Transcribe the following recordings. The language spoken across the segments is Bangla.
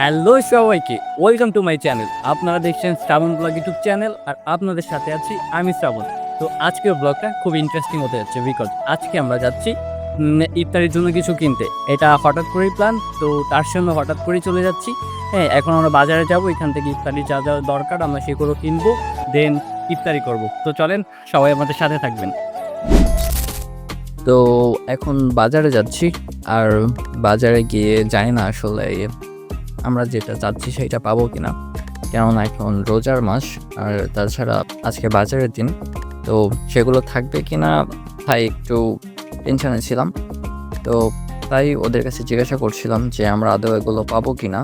হ্যালো সবাইকে, ওয়েলকাম টু মাই চ্যানেল। আপনারা দেখছেন শ্রাবণ ব্লগ ইউটিউব চ্যানেল, আর আপনাদের সাথে আছি আমি শ্রাবণ। তো আজকের ব্লগটা খুব ইন্টারেস্টিং হতে যাচ্ছে বিকজ আজকে আমরা যাচ্ছি ইফতারির জন্য কিছু কিনতে। এটা হঠাৎ করেই প্ল্যান তো তার সঙ্গে হঠাৎ করেই চলে যাচ্ছি। হ্যাঁ এখন আমরা বাজারে যাব, এখান থেকে ইফতারি যা যা দরকার আমরা সেগুলো কিনবো দেন ইফতারি করব। তো চলেন, সবাই আমাদের সাথে থাকবেন। তো এখন বাজারে যাচ্ছি, আর বাজারে গিয়ে জানি না আসলে আমরা যেটা চাচ্ছি সেটা পাবো কিনা। কেননা এখন রোজার মাস আর তাছাড়া আজকে বাজারের দিন তো সেগুলো থাকবে কি না তাই একটু টেনশনে ছিলাম। তো তাই ওদের কাছে জিজ্ঞাসা করছিলাম যে আমরা আদৌ এগুলো পাবো কি না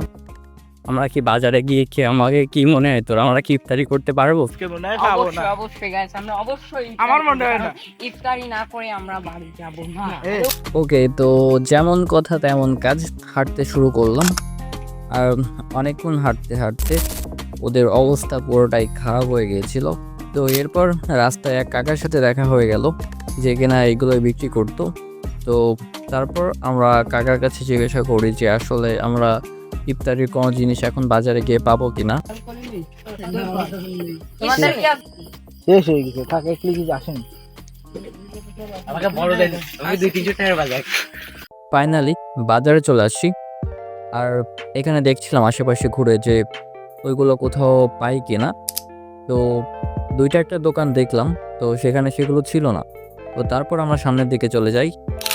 আমরা কি বাজারে গিয়ে কি আমাকে কি মনে হয় তোর আমরা কি ইফতারি করতে পারব? আজকে খাব না। অবশ্যই অবশ্যই guys, আমরা অবশ্যই ইফতারি আমার মনে হয় না। ইফতারি না করে আমরা বাড়ি যাব না। ওকে তো যেমন কথা তেমন কাজ হাঁটতে শুরু করলাম। অনেকক্ষণ হাঁটতে হাঁটতে ওদের অবস্থা পুরোটাই খারাপ হয়ে গিয়েছিল। তো এরপর রাস্তায় এক কাকার সাথে দেখা হয়ে গেল যে কিনা এগুলো বিক্রি করতো। তো তারপর আমরা কাকার কাছে জিজ্ঞাসা করি যে আসলে আমরা ইফতারির কোনো জিনিস এখন বাজারে গিয়ে পাবো কিনা? শেষ হয়ে গেছে থাকে একটু কিছু আসেনি ফাইনালি বাজারে চলে আসছি আর এখানে দেখছিলাম আশেপাশে ঘুরে যে ওইগুলো কোথাও পাই কি না তো দুইটা একটা দোকান দেখলাম, তো সেখানে সেগুলো ছিল না। তো তারপর আমরা সামনের দিকে চলে যাই।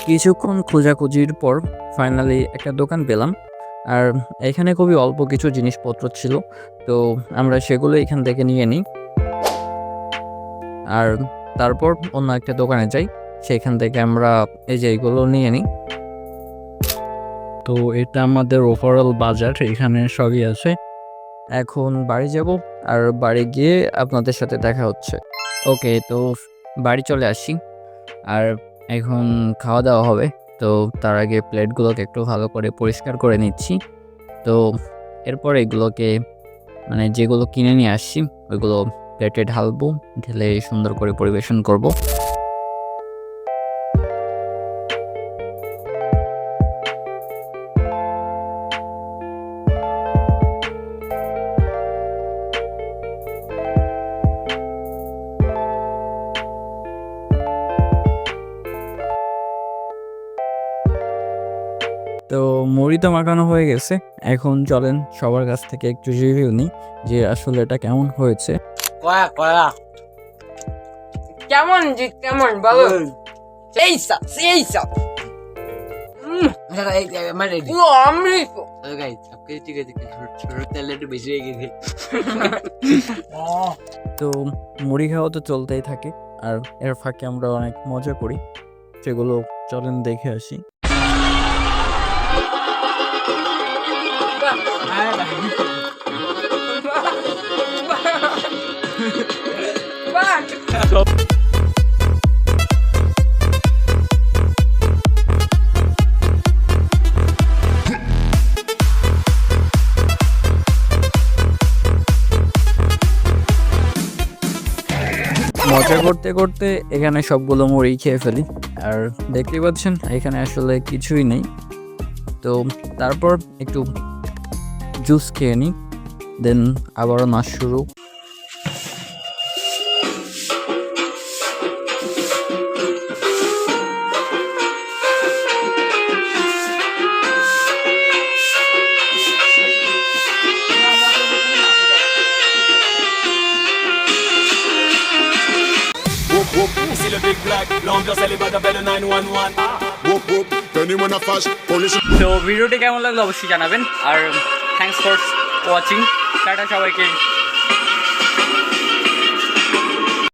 কিছুক্ষণ খোঁজাখুঁজির পর ফাইনালি একটা দোকান পেলাম। আর এখানে খুবই অল্প কিছু জিনিসপত্র ছিল, তো আমরা সেগুলো এখান থেকে নিয়ে নিই। আর তারপর অন্য একটা দোকানে যাই, সেখান থেকে আমরা এই যে এইগুলো নিয়ে নিই। তো এটা আমাদের ওভারঅল বাজার, এখানে সবই আছে। এখন বাড়ি যাব আর বাড়ি গিয়ে আপনাদের সাথে দেখা হচ্ছে। ওকে, তো বাড়ি চলে আসি। আর এখন খাওয়া দাওয়া হবে, তো তার আগে প্লেটগুলোকে একটু ভালো করে পরিষ্কার করে নিচ্ছি। তো এরপর এগুলোকে মানে যেগুলো কিনে নিয়ে আসছি, ওইগুলো প্লেটে ঢালবো, ঢেলে সুন্দর করে পরিবেশন করব। মুড়ি তো মাখানো হয়ে গেছে। এখন চলেন সবার কাছ থেকে একটু রিভিউ নিই যে আসলে এটা কেমন হয়েছে। কয়া কয়া। কেমন জি কেমন? বলো। সেই সব পুরো অমৃত। তো মুড়ি খাওয়া তো চলতেই থাকে আর এর ফাঁকে আমরা অনেক মজা করি। সেগুলো চলেন দেখে আসি। মজা করতে করতে এখানে সবগুলো মুড়ি খেয়ে ফেলি। আর দেখতেই পাচ্ছেন, এখানে আসলে কিছুই নেই। তো তারপর একটু জুস খেয়ে নিই দেন আবারও নাচ শুরু Whoop whoop, c'est le Big Black, l'ambiance elle est bad, appelle le 911. Whoop whoop, anyone a flash, police তো ভিডিওটি কেমন লাগল অবশ্যই জানাবেন আর থ্যাংকস ফর ওয়াচিং টাটা সবাইকে